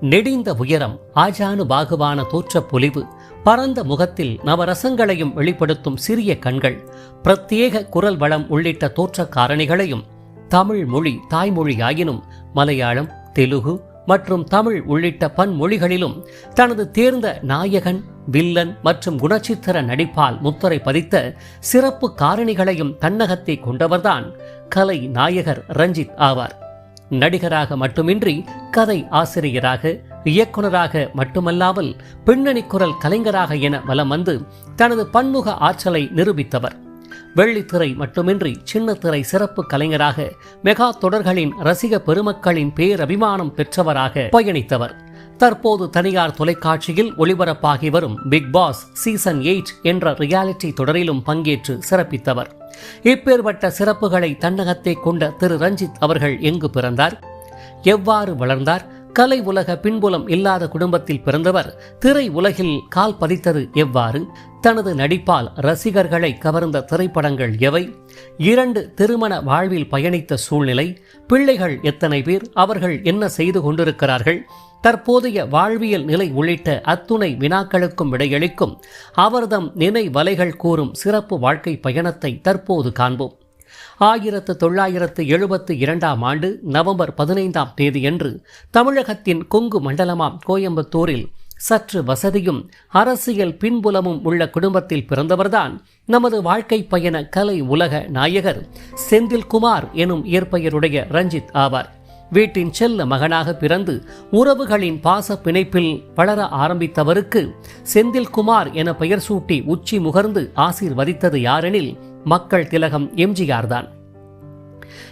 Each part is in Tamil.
நெடிந்த உயரம் ஆஜானு பாகுவான தோற்றப் பொலிவு பரந்த முகத்தில் நவரசங்களையும் வெளிப்படுத்தும் சிறிய கண்கள் பிரத்யேக குரல் வளம் உள்ளிட்ட தோற்ற காரணிகளையும் தமிழ் மொழி தாய்மொழியாயினும் மலையாளம் தெலுகு மற்றும் தமிழ் உள்ளிட்ட பன்மொழிகளிலும் தனது தேர்ந்த நாயகன் வில்லன் மற்றும் குணச்சித்திர நடிப்பால் முத்திரை பதித்த சிறப்பு காரணிகளையும் தன்னகத்தை கொண்டவர்தான் கலை நாயகர் ரஞ்சித் ஆவார். நடிகராக மட்டுமின்றி கதை ஆசிரியராக இயக்குனராக மட்டுமல்லாமல் பின்னணி குரல் கலைஞராக என வலம் வந்து தனது பன்முக ஆற்றலை நிரூபித்தவர். வெள்ளித்திரை மட்டுமின்றி சின்னத்திரை சிறப்பு கலைஞராக மெகா தொடர்களின் ரசிக பெருமக்களின் பேரபிமானம் பெற்றவராக பயணித்தவர். தற்போது தனியார் தொலைக்காட்சியில் ஒளிபரப்பாகி வரும் பிக் பாஸ் சீசன் எயிட் என்ற ரியாலிட்டி தொடரிலும் பங்கேற்று சிறப்பித்தவர். இப்பேற்பட்ட சிறப்புகளை தன்னகத்தை கொண்ட திரு ரஞ்சித் அவர்கள் எங்கு பிறந்தார்? எவ்வாறு வளர்ந்தார்? கலை உலக பின்புலம் இல்லாத குடும்பத்தில் பிறந்தவர் திரை உலகில் கால் பதித்தது எவ்வாறு? தனது நடிப்பால் ரசிகர்களை கவர்ந்த திரைப்படங்கள் எவை? இரண்டு திருமண வாழ்வில் பயணித்த சூழ்நிலை பிள்ளைகள் எத்தனை பேர் அவர்கள் என்ன செய்து கொண்டிருக்கிறார்கள்? தற்போதைய வாழ்வியல் நிலை உள்ளிட்ட அத்துணை வினாக்களுக்கும் விடையளிக்கும் அவர்தம் நினை வலைகள் கூறும் சிறப்பு வாழ்க்கை பயணத்தை தற்போது காண்போம். ஆயிரத்து தொள்ளாயிரத்து எழுபத்து இரண்டாம் ஆண்டு நவம்பர் பதினைந்தாம் தேதியன்று தமிழகத்தின் கொங்கு மண்டலமாம் கோயம்புத்தூரில் சற்று வசதியும் அரசியல் பின்புலமும் உள்ள குடும்பத்தில் பிறந்தவர்தான் நமது வாழ்க்கை பயண கலை உலக நாயகர் செந்தில்குமார் எனும் இயற்பெயருடைய ரஞ்சித் ஆவார். வீட்டின் செல்ல மகனாக பிறந்து உறவுகளின் பாச பிணைப்பில் வளர ஆரம்பித்தவருக்கு செந்தில்குமார் என பெயர் சூட்டி உச்சி முகர்ந்து ஆசீர்வதித்தது யாரெனில் மக்கள் திலகம் எம்ஜிஆர் தான்.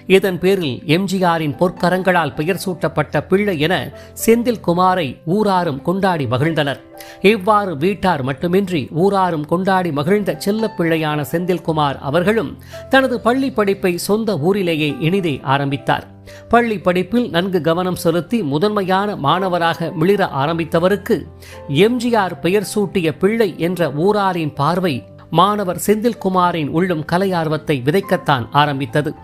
இதன் பேரில் எம்ஜிஆரின் பொற்கரங்களால் பெயர் சூட்டப்பட்ட பிள்ளை என செந்தில்குமாரை ஊராரும் கொண்டாடி மகிழ்ந்தனர். இவ்வாறு வீட்டார் மட்டுமின்றி ஊராரும் கொண்டாடி மகிழ்ந்த செல்லப் பிள்ளையான செந்தில்குமார் அவர்களும் தனது பள்ளி படிப்பை சொந்த ஊரிலேயே இனிதே ஆரம்பித்தார். பள்ளி படிப்பில் நன்கு கவனம் செலுத்தி முதன்மையான மாணவராக மிளிர ஆரம்பித்தவருக்கு எம்ஜிஆர் பெயர் சூட்டிய பிள்ளை என்ற ஊராரின் பார்வை மாணவர் செந்தில்குமாரின் உள்ளும் கலை ஆர்வத்தை விதைக்கத்தான் ஆரம்பித்தது.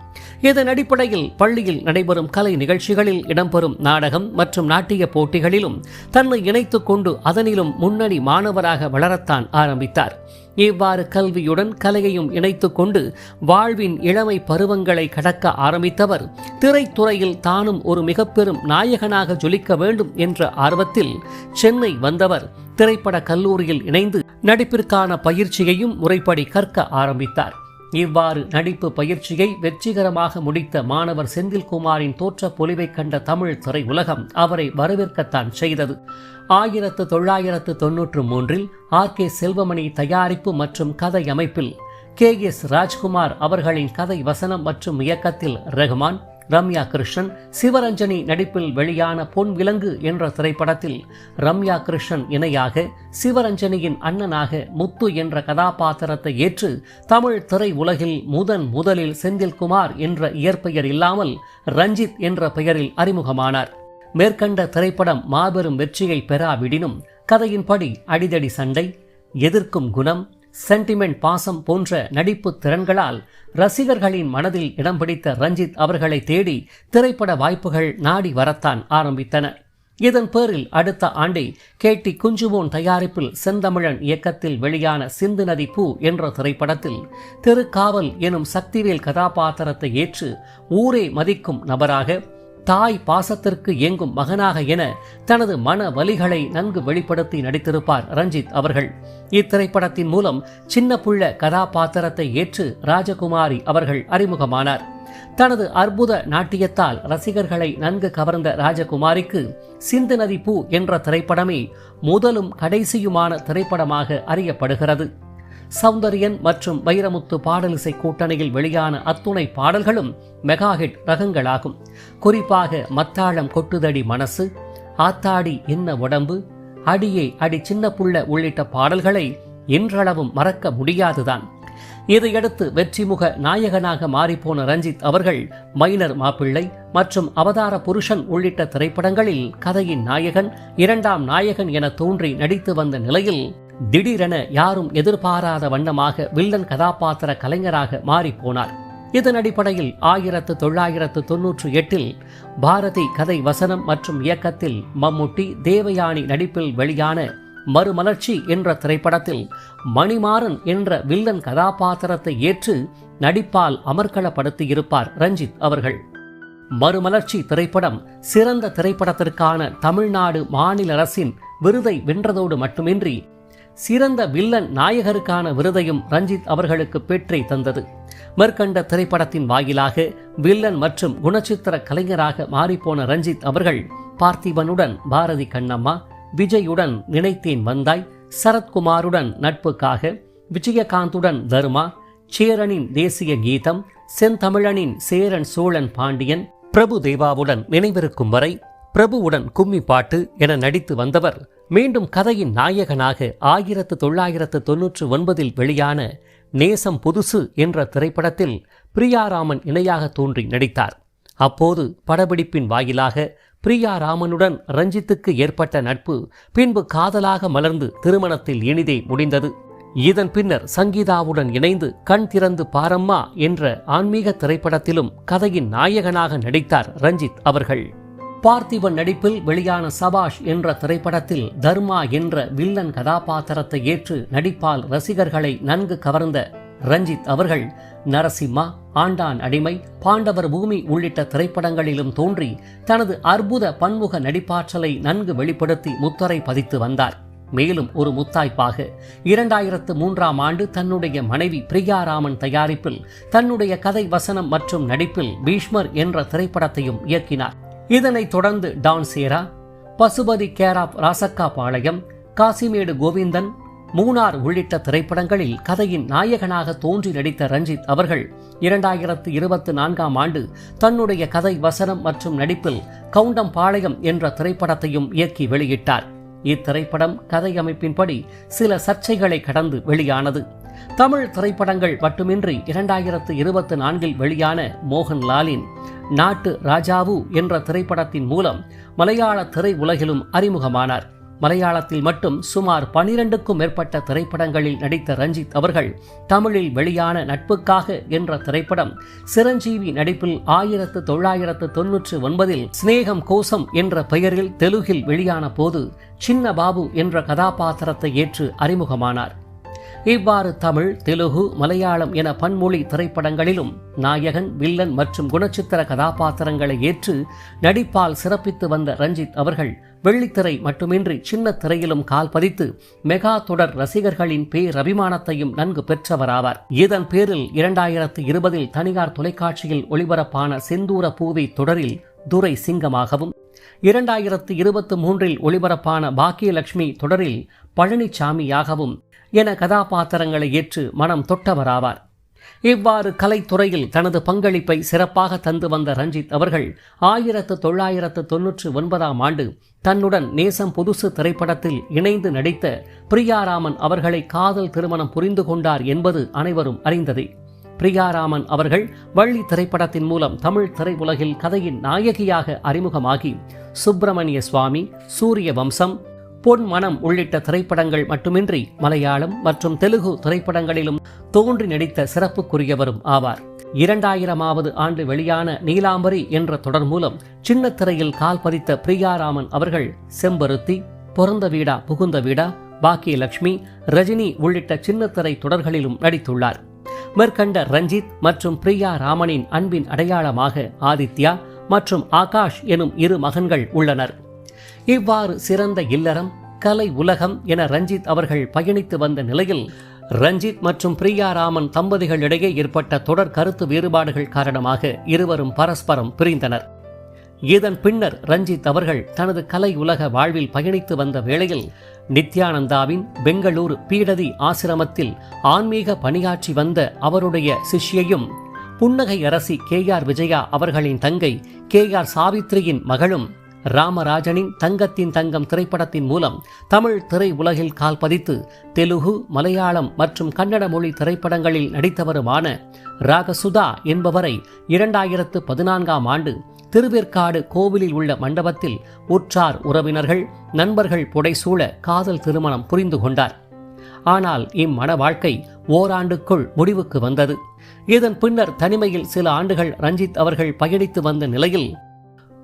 இதன் அடிப்படையில் பள்ளியில் நடைபெறும் கலை நிகழ்ச்சிகளில் இடம்பெறும் நாடகம் மற்றும் நாட்டிய போட்டிகளிலும் தன்னை இணைத்துக் கொண்டு அதனிலும் முன்னணி மாணவராக வளரத்தான் ஆரம்பித்தார். இவ்வாறு கல்வியுடன் கலையையும் இணைத்துக் கொண்டு வாழ்வின் இளமை பருவங்களை கடக்க ஆரம்பித்தவர் திரைத்துறையில் தானும் ஒரு மிக பெரும் நாயகனாக ஜொலிக்க வேண்டும் என்ற ஆர்வத்தில் சென்னை வந்தவர். திரைப்பட கல்லூரியில் இணைந்து நடிப்பிற்கான பயிற்சியையும் முறைப்படி கற்க ஆரம்பித்தார். இவ்வாறு நடிப்பு பயிற்சியை வெற்றிகரமாக முடித்த மாணவர் செந்தில்குமாரின் தோற்ற பொலிவை கண்ட தமிழ் திரை உலகம் அவரை வரவேற்கத்தான் செய்தது. ஆயிரத்து தொள்ளாயிரத்து தொன்னூற்று மூன்றில் ஆர். கே. செல்வமணி தயாரிப்பு மற்றும் கதை அமைப்பில் கே. எஸ். ராஜ்குமார் அவர்களின் கதை வசனம் மற்றும் இயக்கத்தில் ரஹ்மான் ரம்யா கிருஷ்ணன் சிவரஞ்சனி நடிப்பில் வெளியான பொன் விலங்கு என்ற திரைப்படத்தில் ரம்யா கிருஷ்ணன் இணையாக சிவரஞ்சனியின் அண்ணனாக முத்து என்ற கதாபாத்திரத்தை ஏற்று தமிழ் திரை உலகில் முதன் முதலில் செந்தில்குமார் என்ற இயற்பெயர் இல்லாமல் ரஞ்சித் என்ற பெயரில் அறிமுகமானார். மேற்கண்ட திரைப்படம் மாபெரும் வெற்றியை பெறாவிடினும் கதையின்படி அடிதடி சண்டை எதிர்க்கும் குணம் சென்டிமெண்ட் பாசம் போன்ற நடிப்பு திறன்களால் ரசிகர்களின் மனதில் இடம் பிடித்த ரஞ்சித் அவர்களை தேடி திரைப்பட வாய்ப்புகள் நாடி வரத்தான் ஆரம்பித்தன. இதன் பேரில் அடுத்த ஆண்டே கே டி தயாரிப்பில் செந்தமிழன் இயக்கத்தில் வெளியான சிந்து நதி பூ என்ற திரைப்படத்தில் திருக்காவல் எனும் சக்திவேல் கதாபாத்திரத்தை ஏற்று ஊரே மதிக்கும் நபராக தாய் பாசத்திற்கு இயங்கும் மகனாக என தனது மன வலிகளை நன்கு வெளிப்படுத்தி நடித்திருப்பார் ரஞ்சித் அவர்கள். இத்திரைப்படத்தின் மூலம் சின்ன புள்ள கதாபாத்திரத்தை ஏற்று ராஜகுமாரி அவர்கள் அறிமுகமானார். தனது அற்புத நாட்டியத்தால் ரசிகர்களை நன்கு கவர்ந்த ராஜகுமாரிக்கு சிந்து நதி பூ என்ற திரைப்படமே முதலும் கடைசியுமான திரைப்படமாக அறியப்படுகிறது. சௌந்தரியன் மற்றும் வைரமுத்து பாடலிசை கூட்டணியில் வெளியான அத்துணை பாடல்களும் மெகாஹிட் ரகங்களாகும். குறிப்பாக மத்தாளம் கொட்டுதடி மனசு ஆத்தாடி என்ன உடம்பு அடியே அடி சின்ன புள்ள உள்ளிட்ட பாடல்களை இன்றளவும் மறக்க முடியாதுதான். இதையடுத்து வெற்றிமுக நாயகனாக மாறிப்போன ரஞ்சித் அவர்கள் மைனர் மாப்பிள்ளை மற்றும் அவதார புருஷன் உள்ளிட்ட திரைப்படங்களில் கதையின் நாயகன் இரண்டாம் நாயகன் என தோன்றி நடித்து வந்த நிலையில் திடீரென யாரும் எதிர்பாராத வண்ணமாக வில்லன் கதாபாத்திர கலைஞராக மாறிப்போனார். இதன் அடிப்படையில் ஆயிரத்து தொள்ளாயிரத்து தொன்னூற்று எட்டில் பாரதி கதை வசனம் மற்றும் இயக்கத்தில் மம்முட்டி தேவயானி நடிப்பில் வெளியான மறுமலர்ச்சி என்ற திரைப்படத்தில் மணிமாறன் என்ற வில்லன் கதாபாத்திரத்தை ஏற்று நடிப்பால் அமர்க்களப்படுத்தியிருப்பார் ரஞ்சித் அவர்கள். மறுமலர்ச்சி திரைப்படம் சிறந்த திரைப்படத்திற்கான தமிழ்நாடு மாநில அரசின் விருதை வென்றதோடு மட்டுமின்றி சிறந்த வில்லன் நாயகருக்கான விருதையும் ரஞ்சித் அவர்களுக்கு பெற்றை தந்தது. மேற்கண்ட திரைப்படத்தின் வாயிலாக வில்லன் மற்றும் குணச்சித்திர கலைஞராக மாறிப்போன ரஞ்சித் அவர்கள் பார்த்திபனுடன் பாரதி கண்ணம்மா விஜயுடன் நினைத்தேன் வந்தாய் சரத்குமாருடன் நட்புக்காக விஜயகாந்துடன் தர்மா சேரனின் தேசிய கீதம் செந்தமிழனின் சேரன் சோழன் பாண்டியன் பிரபு தேவாவுடன் நினைவிருக்கும் வரை பிரபுவுடன் கும்மி பாட்டு என நடித்து வந்தவர் மீண்டும் கதையின் நாயகனாக ஆயிரத்து தொள்ளாயிரத்து தொன்னூற்று ஒன்பதில் வெளியான நேசம் புதுசு என்ற திரைப்படத்தில் பிரியாராமன் இணையாக தோன்றி நடித்தார். அப்போது படப்பிடிப்பின் வாயிலாக பிரியாராமனுடன் ரஞ்சித்துக்கு ஏற்பட்ட நட்பு பின்பு காதலாக மலர்ந்து திருமணத்தில் இனிதே முடிந்தது. இதன் பின்னர் சங்கீதாவுடன் இணைந்து கண் திறந்து பாரம்மா என்ற ஆன்மீக திரைப்படத்திலும் கதையின் நாயகனாக நடித்தார் ரஞ்சித் அவர்கள். பார்த்திபன் நடிப்பில் வெளியான சபாஷ் என்ற திரைப்படத்தில் தர்மா என்ற வில்லன் கதாபாத்திரத்தை ஏற்று நடிப்பால் ரசிகர்களை நன்கு கவர்ந்த ரஞ்சித் அவர்கள் நரசிம்மா ஆண்டான் அடிமை பாண்டவர் பூமி உள்ளிட்ட திரைப்படங்களிலும் தோன்றி தனது அற்புத பன்முக நடிப்பாற்றலை நன்கு வெளிப்படுத்தி முத்தரை பதித்து வந்தார். மேலும் ஒரு முத்தாய்ப்பாக இரண்டாயிரத்து மூன்றாம் ஆண்டு தன்னுடைய மனைவி பிரியாராமன் தயாரிப்பில் தன்னுடைய கதை வசனம் மற்றும் நடிப்பில் பீஷ்மர் என்ற திரைப்படத்தையும் இயக்கினார். இதனைத் தொடர்ந்து டான் சேரா பசுபதி கேராப் ராசக்கா பாளையம் காசிமேடு கோவிந்தன் மூனார் உள்ளிட்ட திரைப்படங்களில் கதையின் நாயகனாக தோன்றி நடித்த ரஞ்சித் அவர்கள் இரண்டாயிரத்து இருபத்தி நான்காம் ஆண்டு தன்னுடைய கதை வசனம் மற்றும் நடிப்பில் கவுண்டம் பாளையம் என்ற திரைப்படத்தையும் இயக்கி வெளியிட்டார். இத்திரைப்படம் கதை அமைப்பின்படி சில சர்ச்சைகளை கடந்து வெளியானது. தமிழ் திரைப்படங்கள் மட்டுமின்றி இரண்டாயிரத்து இருபத்தி நான்கில் வெளியான மோகன்லாலின் நாட்டு ராஜாவு என்ற திரைப்படத்தின் மூலம் மலையாள திரை உலகிலும் அறிமுகமானார். மலையாளத்தில் மட்டும் சுமார் பனிரெண்டுக்கும் மேற்பட்ட திரைப்படங்களில் நடித்த ரஞ்சித் அவர்கள் தமிழில் வெளியான நட்புக்காக என்ற திரைப்படம் சிரஞ்சீவி நடிப்பில் ஆயிரத்து தொள்ளாயிரத்து தொன்னூற்று ஒன்பதில் சிநேகம் கோசம் என்ற பெயரில் தெலுகில் வெளியான போது சின்ன பாபு என்ற கதாபாத்திரத்தை ஏற்று அறிமுகமானார். இவ்வாறு தமிழ் தெலுகு மலையாளம் என பன்மொழி திரைப்படங்களிலும் நாயகன் வில்லன் மற்றும் குணச்சித்திர கதாபாத்திரங்களை ஏற்று நடிப்பால் சிறப்பித்து வந்த ரஞ்சித் அவர்கள் வெள்ளித்திரை மட்டுமின்றி சின்ன திரையிலும் கால் பதித்து மெகா தொடர் ரசிகர்களின் பேரபிமானத்தையும் நன்கு பெற்றவராவார். இதன் பேரில் இரண்டாயிரத்து இருபதில் தனியார் தொலைக்காட்சியில் ஒளிபரப்பான செந்தூர பூவி தொடரில் துரை சிங்கமாகவும் இரண்டாயிரத்து இருபத்தி மூன்றில் ஒளிபரப்பான பாக்கியலட்சுமி தொடரில் பழனிசாமியாகவும் என கதாபாத்திரங்களை ஏற்று மனம் தொட்டவராவார். இவ்வாறு கலைத்துறையில் தனது பங்களிப்பை சிறப்பாக தந்து வந்த ரஞ்சித் அவர்கள் ஆயிரத்து தொள்ளாயிரத்து தொன்னூற்று ஒன்பதாம் ஆண்டு தன்னுடன் நேசம் புதுசு திரைப்படத்தில் இணைந்து நடித்த பிரியாராமன் அவர்களை காதல் திருமணம் புரிந்து கொண்டார் என்பது அனைவரும் அறிந்ததே. பிரியாராமன் அவர்கள் வள்ளி திரைப்படத்தின் மூலம் தமிழ் திரையுலகில் கதையின் நாயகியாக அறிமுகமாகி சுப்பிரமணிய சுவாமி சூரிய வம்சம் பொன் மனம் உள்ளிட்ட திரைப்படங்கள் மட்டுமின்றி மலையாளம் மற்றும் தெலுகு திரைப்படங்களிலும் தோன்றி நடித்த சிறப்புக்குரியவரும் ஆவார். இரண்டாயிரமாவது ஆண்டு வெளியான நீலாம்பரி என்ற தொடர் மூலம் சின்ன திரையில் கால் பதித்த பிரியாராமன் அவர்கள் செம்பருத்தி பொறந்த வீடா புகுந்த வீடா பாக்கியலட்சுமி ரஜினி உள்ளிட்ட சின்னத்திரை தொடர்களிலும் நடித்துள்ளார். மேற்கண்ட ரஞ்சித் மற்றும் பிரியா ராமனின் அன்பின் அடையாளமாக ஆதித்யா மற்றும் ஆகாஷ் எனும் இரு மகன்கள் உள்ளனர். இவ்வாறு சிறந்த இல்லறம் கலை உலகம் என ரஞ்சித் அவர்கள் பயணித்து வந்த நிலையில் ரஞ்சித் மற்றும் பிரியா ராமன் தம்பதிகளிடையே ஏற்பட்ட தொடர் கருத்து வேறுபாடுகள் காரணமாக இருவரும் பரஸ்பரம் பிரிந்தனர். இதன் பின்னர் ரஞ்சித் அவர்கள் தனது கலை உலக வாழ்வில் பயணித்து வந்த வேளையில் நித்யானந்தாவின் பெங்களூரு பீடதி ஆசிரமத்தில் ஆன்மீக பணியாற்றி வந்த அவருடைய சிஷ்யையும் புன்னகை அரசி கே ஆர் விஜயா அவர்களின் தங்கை கே ஆர் சாவித்ரியின் மகளும் ராமராஜனின் தங்கத்தின் தங்கம் திரைப்படத்தின் மூலம் தமிழ் திரை உலகில் கால் பதித்து தெலுகு மலையாளம் மற்றும் கன்னட மொழி திரைப்படங்களில் நடித்தவருமான ராகசுதா என்பவரை இரண்டாயிரத்து பதினான்காம் ஆண்டு திருவேற்காடு கோவிலில் உள்ள மண்டபத்தில் உற்றார் உறவினர்கள் நண்பர்கள் புடைசூழ காதல் திருமணம் புரிந்து கொண்டார். ஆனால் இம்மண வாழ்க்கை ஓராண்டுக்குள் முடிவுக்கு வந்தது. இதன் பின்னர் தனிமையில் சில ஆண்டுகள் ரஞ்சித் அவர்கள் பயணித்து வந்த நிலையில்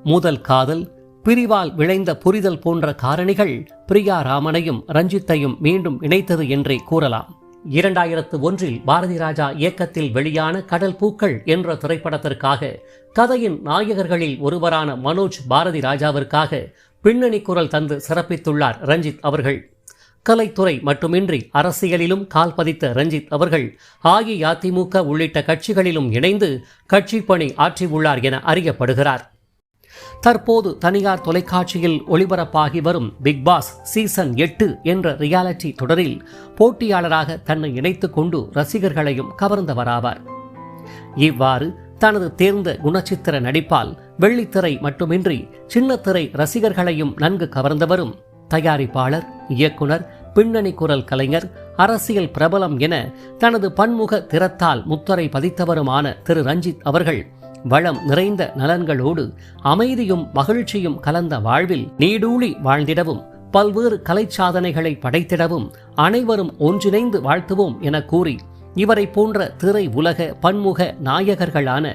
முதல் காதல் பிரிவால் விளைந்த புரிதல் போன்ற காரணிகள் பிரியா ராமனையும் ரஞ்சித்தையும் மீண்டும் இணைத்தது என்றே கூறலாம். இரண்டாயிரத்து ஒன்றில் பாரதி ராஜா இயக்கத்தில் வெளியான கடல் பூக்கள் என்ற திரைப்படத்திற்காக கதையின் நாயகர்களில் ஒருவரான மனோஜ் பாரதி ராஜாவிற்காக பின்னணி குரல் தந்து சிறப்பித்துள்ளார் ரஞ்சித் அவர்கள். கலைத்துறை மட்டுமின்றி அரசியலிலும் கால் பதித்த ரஞ்சித் அவர்கள் அஇஅதிமுக உள்ளிட்ட கட்சிகளிலும் இணைந்து கட்சி பணி ஆற்றியுள்ளார் என அறியப்படுகிறார். தற்போது தனியார் தொலைக்காட்சியில் ஒளிபரப்பாகி வரும் பிக் பாஸ் சீசன் எட்டு என்ற ரியாலிட்டி தொடரில் போட்டியாளராக தன்னை இணைத்துக் கொண்டு ரசிகர்களையும் கவர்ந்தவராவார். இவ்வாறு தனது தேர்ந்த குணச்சித்திர நடிப்பால் வெள்ளித்திரை மட்டுமின்றி சின்னத்திரை ரசிகர்களையும் நன்கு கவர்ந்தவரும் தயாரிப்பாளர் இயக்குனர் பின்னணி குரல் கலைஞர் அரசியல் பிரபலம் என தனது பன்முக திறத்தால் முத்தரை பதித்தவருமான திரு ரஞ்சித் அவர்கள் வளம் நிறைந்த நலன்களோடு அமைதியும் மகிழ்ச்சியும் கலந்த வாழ்வில் நீடூழி வாழ்ந்திடவும் பல்வேறு கலை சாதனைகளை படைத்திடவும் அனைவரும் ஒன்றிணைந்து வாழ்த்துவோம் என கூறி இவரை போன்ற திரை உலக பன்முக நாயகர்களான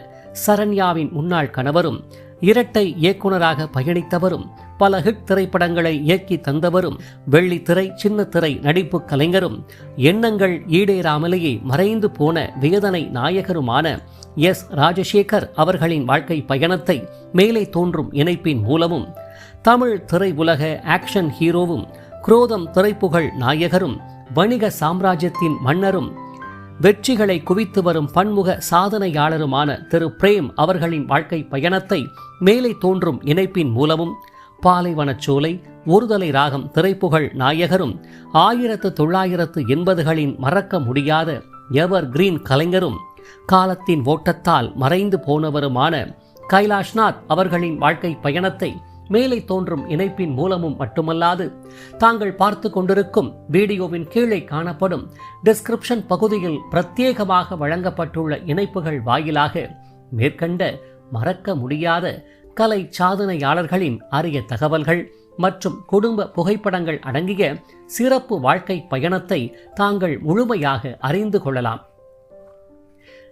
சரண்யாவின் முன்னாள் கணவரும் இரட்டை இயக்குனராக பயணித்தவரும் பல ஹிட் திரைப்படங்களை இயக்கி தந்தவரும் வெள்ளித்திரை சின்னத்திரை நடிப்பு கலைஞரும் எண்ணங்கள் ஈடேறாமலேயே மறைந்து போன வேதனை நாயகருமான எஸ். ராஜசேகர் அவர்களின் வாழ்க்கை பயணத்தை மேலே தோன்றும் இணைப்பின் மூலமும் தமிழ் திரையுலக ஆக்ஷன் ஹீரோவும் குரோதம் திரைப்புகழ் நாயகரும் வணிக சாம்ராஜ்யத்தின் மன்னரும் வெற்றிகளை குவித்து வரும் பன்முக சாதனையாளருமான திரு. பிரேம் அவர்களின் வாழ்க்கை பயணத்தை மேலே தோன்றும் இணைப்பின் மூலமும் பாலைவனச்சோலை ஒருதலை ராகம் திரைப்புகழ் நாயகரும் ஆயிரத்து தொள்ளாயிரத்து எண்பதுகளின் மறக்க முடியாத எவர் கிரீன் கலைஞரும் காலத்தின் ஓட்டத்தால் மறைந்து போனவருமான கைலாஷ்நாத் அவர்களின் வாழ்க்கை பயணத்தை மேலே தோன்றும் இணைப்பின் மூலமும் மட்டுமல்லாது தாங்கள் பார்த்து கொண்டிருக்கும் வீடியோவின் கீழே காணப்படும் டிஸ்கிரிப்ஷன் பகுதியில் பிரத்யேகமாக வழங்கப்பட்டுள்ள இணைப்புகள் வாயிலாக மேற்கண்ட மறக்க முடியாத கலை சாதனையாளர்களின் அரிய தகவல்கள் மற்றும் குடும்ப புகைப்படங்கள் அடங்கிய சிறப்பு வாழ்க்கை பயணத்தை தாங்கள் முழுமையாக அறிந்து கொள்ளலாம்.